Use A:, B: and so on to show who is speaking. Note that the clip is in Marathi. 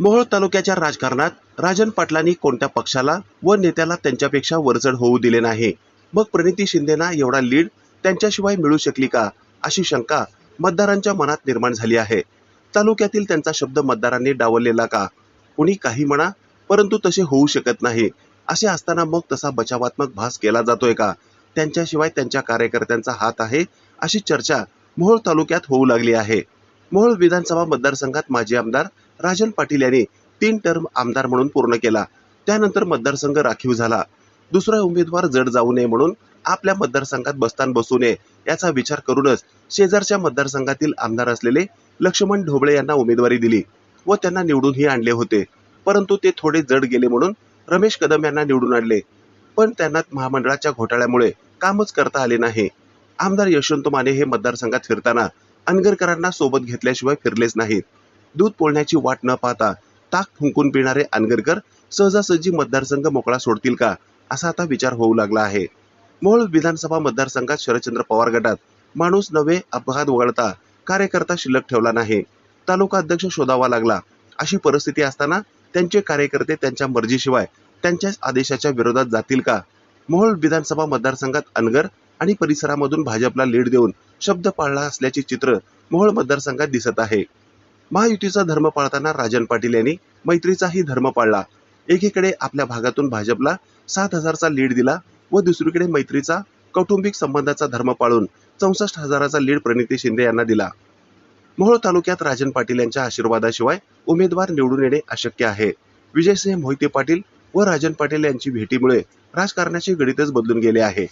A: मोहोळ तालुक्याच्या राजकारणात राजन पाटलांनी कोणत्या पक्षाला व नेत्याला त्यांच्यापेक्षा वरचढ होऊ दिले नाही? मग प्रणिती शिंदेना एवढा लीड त्यांच्याशिवाय मिळू शकली का? अशी शंका मतदारांच्या मनात निर्माण झाली आहे. तालुक्यातील त्यांचा शब्द मतदारांनी डावललेला का? कुणी काही म्हणा परंतु तसे होऊ शकत नाही. असे असताना मग तसा बचावात्मक भास केला जातोय का? त्यांच्याशिवाय त्यांच्या कार्यकर्त्यांचा हात आहे अशी चर्चा मोहोळ तालुक्यात होऊ लागली आहे. मोहोळ विधानसभा मतदारसंघात माजी आमदार राजन पाटील यांनी तीन टर्म आमदार म्हणून पूर्ण केला. त्यानंतर मतदारसंघ राखीव झाला. दुसरा उमेदवार जड जाऊ नये म्हणून आपल्या मतदारसंघात बस्तान बसू नये याचा विचार करूनच शेजारच्या मतदारसंघातील आमदार असलेले लक्ष्मण ढोबळे यांना उमेदवारी दिली व त्यांना निवडूनही आणले होते. परंतु ते थोडे जड गेले म्हणून रमेश कदम यांना निवडून आणले. पण त्यांना महामंडळाच्या घोटाळ्यामुळे कामच करता आले नाही. आमदार यशवंत माने हे मतदारसंघात फिरताना अनगरकरांना सोबत घेतल्याशिवाय फिरलेच नाहीत. दूध पोळण्याची वाट न पाहता ताक फुंकून पिणारे अनगरकर सहजासहजी मतदारसंघ मोकळा सोडतील का असा आता विचार होऊ लागला आहे. मोहोळ विधानसभा मतदारसंघात शरदचंद्र पवार गटात माणूस नवे अपघात वगळता कार्यकर्ता शिल्लक ठेवला नाही. तालुका अध्यक्ष शोधावा लागला. अशी परिस्थिती असताना त्यांचे कार्यकर्ते त्यांच्या मर्जीशिवाय त्यांच्याच आदेशाच्या विरोधात जातील का? मोहोळ विधानसभा मतदारसंघात अनगर आणि परिसरामधून भाजपला लीड देऊन शब्द पाळला असल्याचे चित्र मोहोळ मतदारसंघात दिसत आहे. महायुतीचा धर्म पाळताना राजन पाटील यांनी मैत्रीचाही धर्म पाळला. एकीकडे आपल्या भागातून भाजपला सात हजारचा लीड दिला व दुसरीकडे मैत्रीचा कौटुंबिक संबंधाचा धर्म पाळून चौसष्ट हजाराचा लीड प्रणिती शिंदे यांना दिला. मोहोळ तालुक्यात राजन पाटील यांच्या आशीर्वादाशिवाय उमेदवार निवडून येणे अशक्य आहे. विजयसिंह मोहिते पाटील व राजन पाटील यांची भेटीमुळे राजकारणाचे गणितच बदलून गेले आहे.